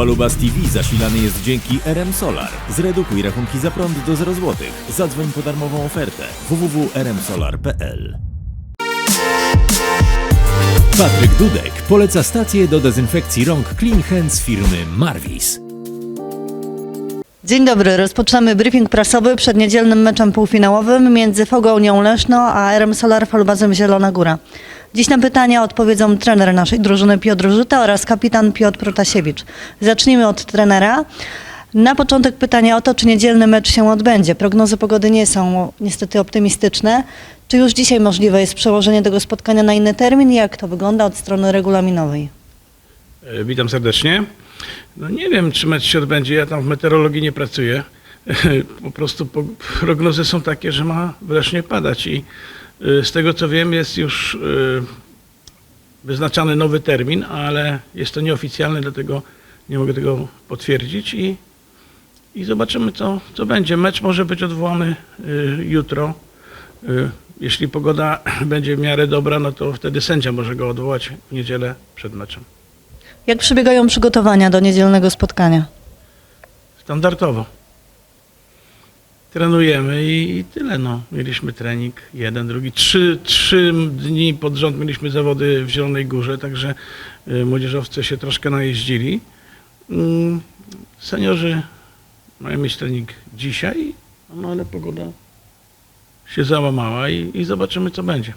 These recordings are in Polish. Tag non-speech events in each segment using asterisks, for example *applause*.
Falubas TV zasilany jest dzięki RM Solar. Zredukuj rachunki za prąd do 0 zł. Zadzwoń po darmową ofertę www.rmsolar.pl Patryk Dudek poleca stację do dezynfekcji rąk Clean Hands firmy Marvis. Dzień dobry, rozpoczynamy briefing prasowy przed niedzielnym meczem półfinałowym między Fogą Unią Leszno a RM Solar Falubazem Zielona Góra. Dziś na pytania odpowiedzą trener naszej drużyny Piotr Rzuta oraz kapitan Piotr Protasiewicz. Zacznijmy od trenera. Na początek pytania o to, czy niedzielny mecz się odbędzie. Prognozy pogody nie są niestety optymistyczne. Czy już dzisiaj możliwe jest przełożenie tego spotkania na inny termin? Jak to wygląda od strony regulaminowej? E, Witam serdecznie. No nie wiem, czy mecz się odbędzie. Ja tam w meteorologii nie pracuję. *laughs* Po prostu prognozy są takie, że ma wreszcie padać i z tego co wiem jest już y, wyznaczany nowy termin, ale jest to nieoficjalne, dlatego nie mogę tego potwierdzić i, i zobaczymy co, co będzie. Mecz może być odwołany y, jutro. Y, Jeśli pogoda *clears throat* będzie w miarę dobra, no to wtedy sędzia może go odwołać w niedzielę przed meczem. Jak przebiegają przygotowania do niedzielnego spotkania? Standardowo. Trenujemy i, i tyle. No. Mieliśmy trening jeden, drugi. Trzy, trzy dni pod rząd mieliśmy zawody w Zielonej Górze, także y, młodzieżowcy się troszkę najeździli. Mm, seniorzy mają mieć trening dzisiaj, no ale pogoda się załamała i, i zobaczymy co będzie.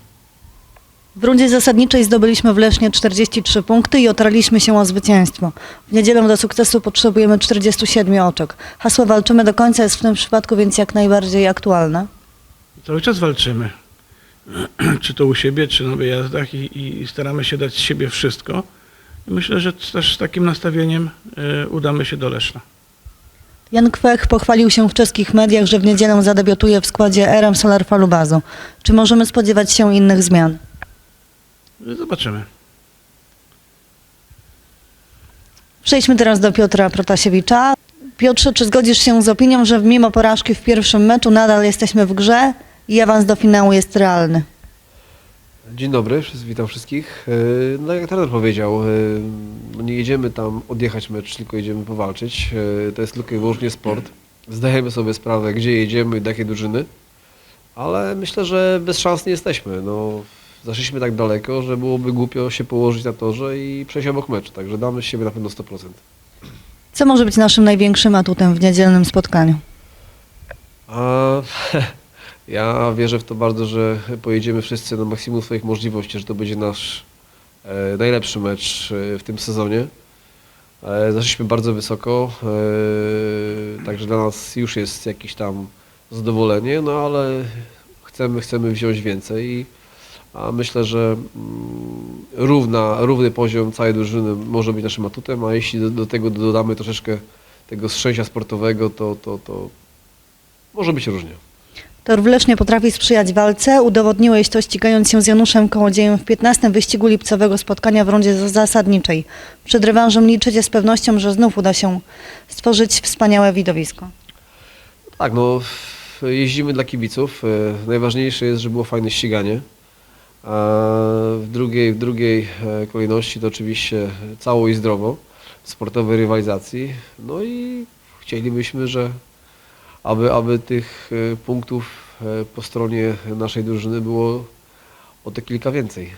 W rundzie zasadniczej zdobyliśmy w Lesznie 43 punkty i otarliśmy się o zwycięstwo. W niedzielę do sukcesu potrzebujemy 47 oczek. Hasło walczymy do końca jest w tym przypadku więc jak najbardziej aktualne. Cały czas walczymy. *clears throat* czy to u siebie, czy na wyjazdach i, i staramy się dać z siebie wszystko. I myślę, że też z takim nastawieniem y, udamy się do Leszna. Jan Kwech pochwalił się w czeskich mediach, że w niedzielę zadebiutuje w składzie RM Solar Falubazu. Czy możemy spodziewać się innych zmian? Zobaczymy. Przejdźmy teraz do Piotra Protasiewicza. Piotrze, czy zgodzisz się z opinią, że mimo porażki w pierwszym meczu nadal jesteśmy w grze i awans do finału jest realny? Dzień dobry, witam wszystkich. E, No jak trener powiedział, e, no nie jedziemy tam odjechać mecz, tylko jedziemy powalczyć. E, To jest tylko i wyłącznie sport. Zdajemy sobie sprawę, gdzie jedziemy i do jakiej drużyny, ale myślę, że bez szans nie jesteśmy. No, zaszliśmy tak daleko, że byłoby głupio się położyć na torze i przejść obok meczu, także damy z siebie na pewno 100%. Co może być naszym największym atutem w niedzielnym spotkaniu? A, *laughs* ja wierzę w to bardzo, że pojedziemy wszyscy na maksimum swoich możliwości, że to będzie nasz e, najlepszy mecz e, w tym sezonie. E, zaszliśmy bardzo wysoko, e, także dla nas już jest jakieś tam zadowolenie, no ale chcemy, chcemy wziąć więcej. i- A myślę, że mm, równa, równy poziom całej drużyny może być naszym atutem, a jeśli do, do tego dodamy troszeczkę tego szczęścia sportowego, to, to, to może być różnie. Tor w Lesznie potrafi sprzyjać walce. Udowodniłeś to ścigając się z Januszem Kołodziejem w 15. wyścigu lipcowego spotkania w rundzie za- zasadniczej. Przed rewanżem liczycie z pewnością, że znów uda się stworzyć wspaniałe widowisko. Tak, no jeździmy dla kibiców. E, Najważniejsze jest, żeby było fajne ściganie. W drugiej, w drugiej e, kolejności to oczywiście cało i zdrowo sportowej rywalizacji. No i chcielibyśmy, że aby, aby tych e, punktów e, po stronie naszej drużyny było o te kilka więcej.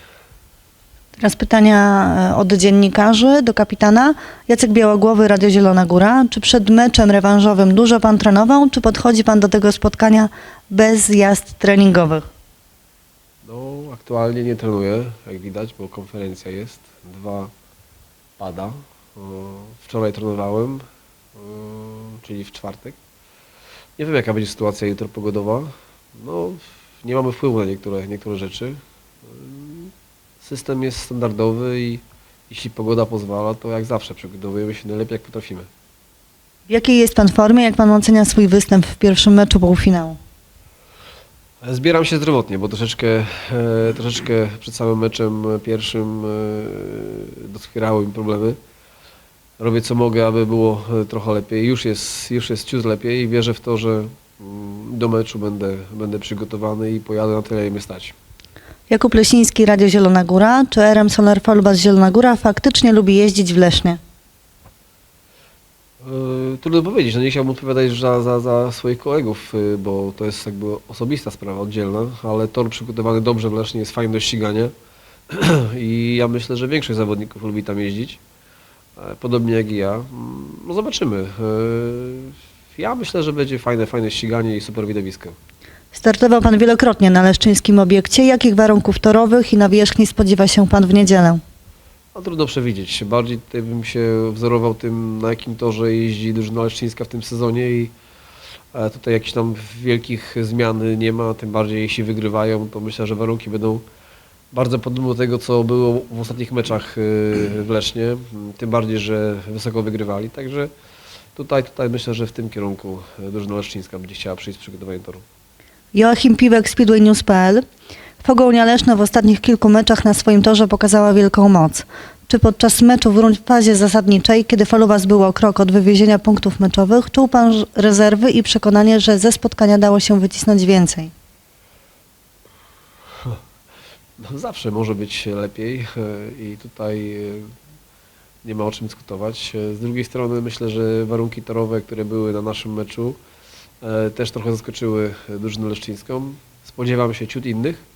Teraz pytania od dziennikarzy do kapitana. Jacek Białogłowy, Radio Zielona Góra. Czy przed meczem rewanżowym dużo pan trenował, czy podchodzi pan do tego spotkania bez jazd treningowych? No, aktualnie nie trenuję, jak widać, bo konferencja jest. Dwa pada. Wczoraj trenowałem, czyli w czwartek. Nie wiem, jaka będzie sytuacja jutro pogodowa. No, nie mamy wpływu na niektóre, niektóre rzeczy. System jest standardowy i jeśli pogoda pozwala, to jak zawsze przygotowujemy się najlepiej, jak potrafimy. W jakiej jest pan formie? Jak pan ocenia swój występ w pierwszym meczu półfinału? Zbieram się zdrowotnie, bo troszeczkę, e, troszeczkę przed samym meczem pierwszym e, doskwierały mi problemy. Robię co mogę, aby było e, trochę lepiej. Już jest, już jest ciut lepiej i wierzę w to, że mm, do meczu będę, będę przygotowany i pojadę na tyle, ile mnie stać. Jakub Lesiński, Radio Zielona Góra. Czy RM Solar Falubas Zielona Góra faktycznie lubi jeździć w Lesznie? Yy, Trudno powiedzieć, no nie chciałbym odpowiadać za, za, za swoich kolegów, yy, bo to jest jakby osobista sprawa oddzielna, ale tor przygotowany dobrze w Lesznie jest fajne do ścigania *clears throat* i ja myślę, że większość zawodników lubi tam jeździć, e, podobnie jak i ja. No zobaczymy. Yy, Ja myślę, że będzie fajne, fajne ściganie i super widowisko. Startował pan wielokrotnie na leszczyńskim obiekcie. Jakich warunków torowych i nawierzchni spodziewa się pan w niedzielę? No trudno przewidzieć. Bardziej bym się wzorował tym, na jakim torze jeździ drużyna leszczyńska w tym sezonie i e, tutaj jakichś tam wielkich zmian nie ma, tym bardziej jeśli wygrywają, to myślę, że warunki będą bardzo podobne do tego, co było w ostatnich meczach e, w Lesznie, tym bardziej, że wysoko wygrywali, także tutaj, tutaj myślę, że w tym kierunku e, drużyna leszczyńska będzie chciała przyjść z przygotowaniem toru. Joachim Piwek, speedwaynews.pl. Fogołnia Leszno w ostatnich kilku meczach na swoim torze pokazała wielką moc. Czy podczas meczu w fazie zasadniczej, kiedy Falubas był o krok od wywiezienia punktów meczowych, czuł pan rezerwy i przekonanie, że ze spotkania dało się wycisnąć więcej? No, zawsze może być lepiej e, i tutaj e, nie ma o czym dyskutować. E, Z drugiej strony myślę, że warunki torowe, które były na naszym meczu też trochę zaskoczyły drużynę leszczyńską. Spodziewam się ciut innych,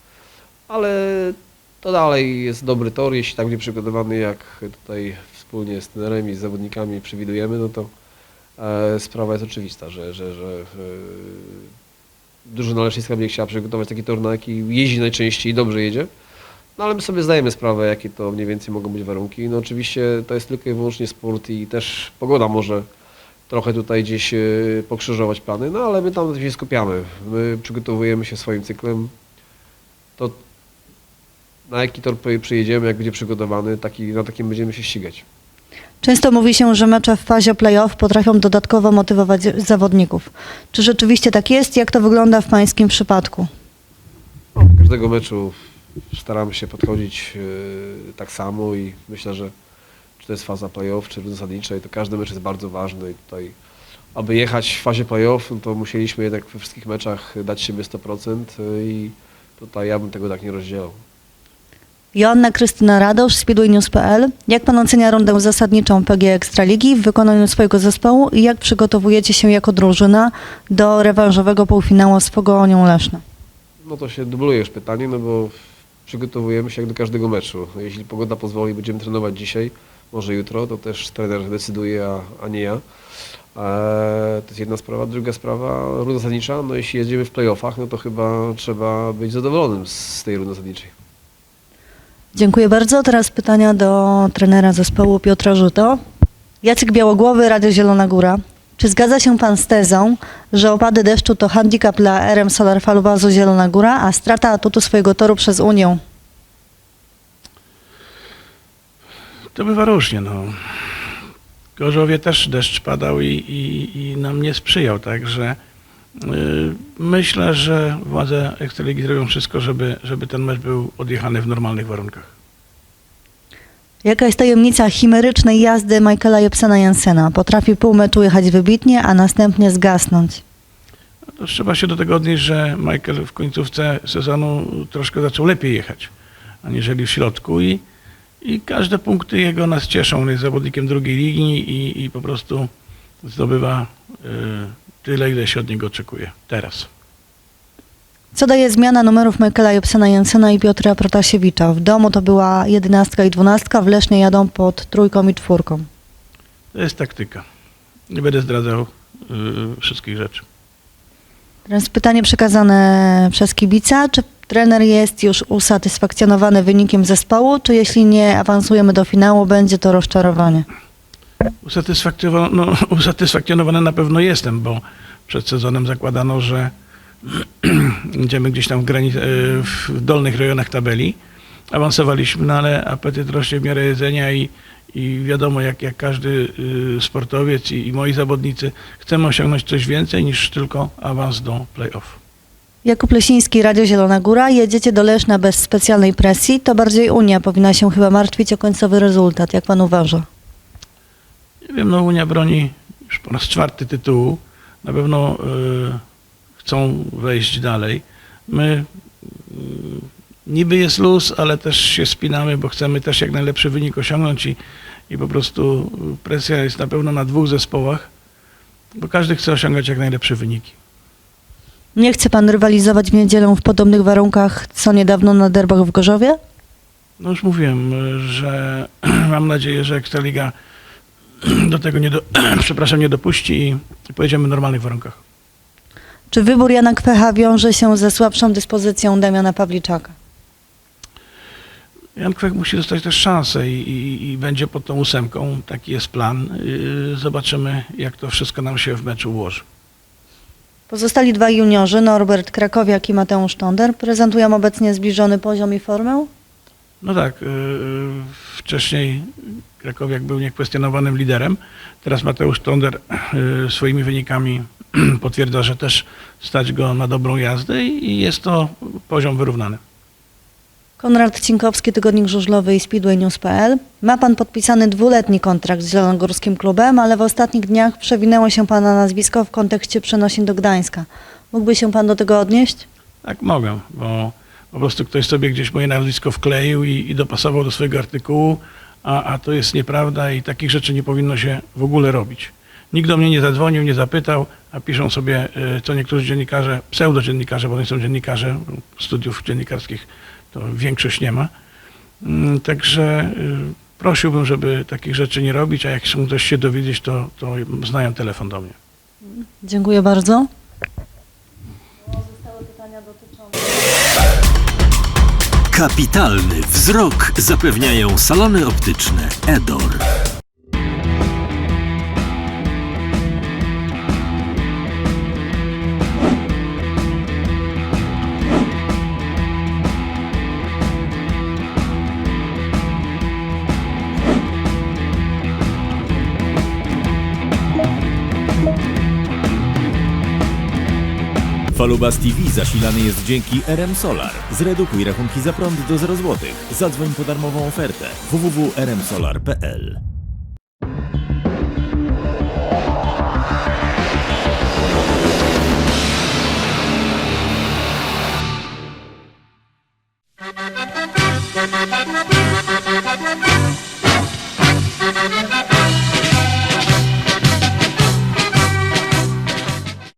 ale to dalej jest dobry tor, jeśli tak będzie przygotowany jak tutaj wspólnie z trenerem i zawodnikami przewidujemy, no to e, sprawa jest oczywista, że, że, że e, drużyna leszczyńska będzie chciała przygotować taki tor, na jaki jeździ najczęściej i dobrze jedzie. No ale my sobie zdajemy sprawę, jakie to mniej więcej mogą być warunki. No oczywiście to jest tylko i wyłącznie sport i też pogoda może trochę tutaj gdzieś e, pokrzyżować plany, no ale my tam się skupiamy. My przygotowujemy się swoim cyklem. To na jaki tor przy- przyjedziemy, jak będzie przygotowany, taki, na takim będziemy się ścigać. Często mówi się, że mecze w fazie playoff potrafią dodatkowo motywować zawodników. Czy rzeczywiście tak jest? Jak to wygląda w pańskim przypadku? No, do każdego meczu staramy się podchodzić e, tak samo i myślę, że czy to jest faza playoff, czy zasadniczej, to każdy mecz jest bardzo ważny i tutaj aby jechać w fazie playoff, no to musieliśmy jednak we wszystkich meczach dać siebie 100% i tutaj ja bym tego tak nie rozdzielał. Joanna Krystyna Radosz, speedwaynews.pl. Jak pan ocenia rundę zasadniczą PG Ekstraligi w wykonaniu swojego zespołu i jak przygotowujecie się jako drużyna do rewanżowego półfinału z Pogonią Leszno? No to się dubluje już pytanie, no bo przygotowujemy się jak do każdego meczu. Jeśli pogoda pozwoli, będziemy trenować dzisiaj, może jutro, to też trener decyduje, a, a nie ja. Eee, to jest jedna sprawa. Druga sprawa, runda zasadnicza, no jeśli jedziemy w playoffach, no to chyba trzeba być zadowolonym z tej rundy zasadniczej. Dziękuję bardzo. Teraz pytania do trenera zespołu Piotra Rzuto. Jacek Białogłowy, Radio Zielona Góra. Czy zgadza się pan z tezą, że opady deszczu to handicap dla RM Solar Falubazu Zielona Góra, a strata atutu swojego toru przez Unię? To bywa różnie. No. Gorzowie też deszcz padał i, i, i nam nie sprzyjał, także myślę, że władze Ekstraligi zrobią wszystko, żeby, żeby ten mecz był odjechany w normalnych warunkach. Jaka jest tajemnica chimerycznej jazdy Michaela Jepsena Jensena? Potrafi pół meczu jechać wybitnie, a następnie zgasnąć. No trzeba się do tego odnieść, że Michael w końcówce sezonu troszkę zaczął lepiej jechać, aniżeli w środku i, i każde punkty jego nas cieszą. On jest zawodnikiem drugiej ligi i, i po prostu zdobywa y, tyle, ile się od niego oczekuje teraz. Co daje zmiana numerów Michaela Jepsena Jensena i Piotra Protasiewicza? W domu to była jedenastka i dwunastka, w Lesznie jadą pod trójką i czwórką. To jest taktyka. Nie będę zdradzał y, wszystkich rzeczy. Teraz pytanie przekazane przez kibica. Czy trener jest już usatysfakcjonowany wynikiem zespołu, czy jeśli nie awansujemy do finału, będzie to rozczarowanie? No, *laughs* usatysfakcjonowany na pewno jestem, bo przed sezonem zakładano, że *clears throat* będziemy gdzieś tam w, granic- e, w dolnych rejonach tabeli. Awansowaliśmy, no ale apetyt rośnie w miarę jedzenia i, i wiadomo, jak, jak każdy y, sportowiec i, i moi zawodnicy, chcemy osiągnąć coś więcej niż tylko awans do play-off. Jakub Lesiński, Radio Zielona Góra. Jedziecie do Leszna bez specjalnej presji. To bardziej Unia powinna się chyba martwić o końcowy rezultat. Jak pan uważa? Nie wiem, no Unia broni już po raz czwarty tytułu. Na pewno y, chcą wejść dalej. My y, niby jest luz, ale też się spinamy, bo chcemy też jak najlepszy wynik osiągnąć i, i po prostu presja jest na pewno na dwóch zespołach, bo każdy chce osiągać jak najlepsze wyniki. Nie chce pan rywalizować w niedzielę w podobnych warunkach, co niedawno na derbach w Gorzowie? No już mówiłem, że *clears throat* mam nadzieję, że Ekstraliga *clears throat* do tego nie, do, *clears throat* przepraszam, nie dopuści i pojedziemy w normalnych warunkach. Czy wybór Jana Kwecha wiąże się ze słabszą dyspozycją Damiana Pawliczaka? Jan Kwek musi dostać też szansę i, i, i będzie pod tą ósemką. Taki jest plan. Yy, Zobaczymy, jak to wszystko nam się w meczu ułoży. Pozostali dwaj juniorzy, Norbert Krakowiak i Mateusz Tonder, prezentują obecnie zbliżony poziom i formę? No tak, yy, wcześniej Krakowiak był niekwestionowanym liderem. Teraz Mateusz Tonder yy, swoimi wynikami *clears throat* potwierdza, że też stać go na dobrą jazdę i jest to poziom wyrównany. Konrad Cinkowski, Tygodnik Żużlowy i Speedway News.pl. Ma pan podpisany dwuletni kontrakt z Zielonogórskim Klubem, ale w ostatnich dniach przewinęło się pana nazwisko w kontekście przenosin do Gdańska. Mógłby się pan do tego odnieść? Tak mogę, bo po prostu ktoś sobie gdzieś moje nazwisko wkleił i, i dopasował do swojego artykułu, a, a to jest nieprawda i takich rzeczy nie powinno się w ogóle robić. Nikt do mnie nie zadzwonił, nie zapytał, a piszą sobie y, co niektórzy dziennikarze, pseudodziennikarze, bo nie są dziennikarze, studiów dziennikarskich to większość nie ma. Mm, Także y, prosiłbym, żeby takich rzeczy nie robić, a jak chcą ktoś się dowiedzieć, to, to znają telefon do mnie. Dziękuję bardzo. Kapitalny wzrok zapewniają salony optyczne Edor. Falubas TV zasilany jest dzięki RM Solar. Zredukuj rachunki za prąd do 0 zł. Zadzwoń po darmową ofertę www.rmsolar.pl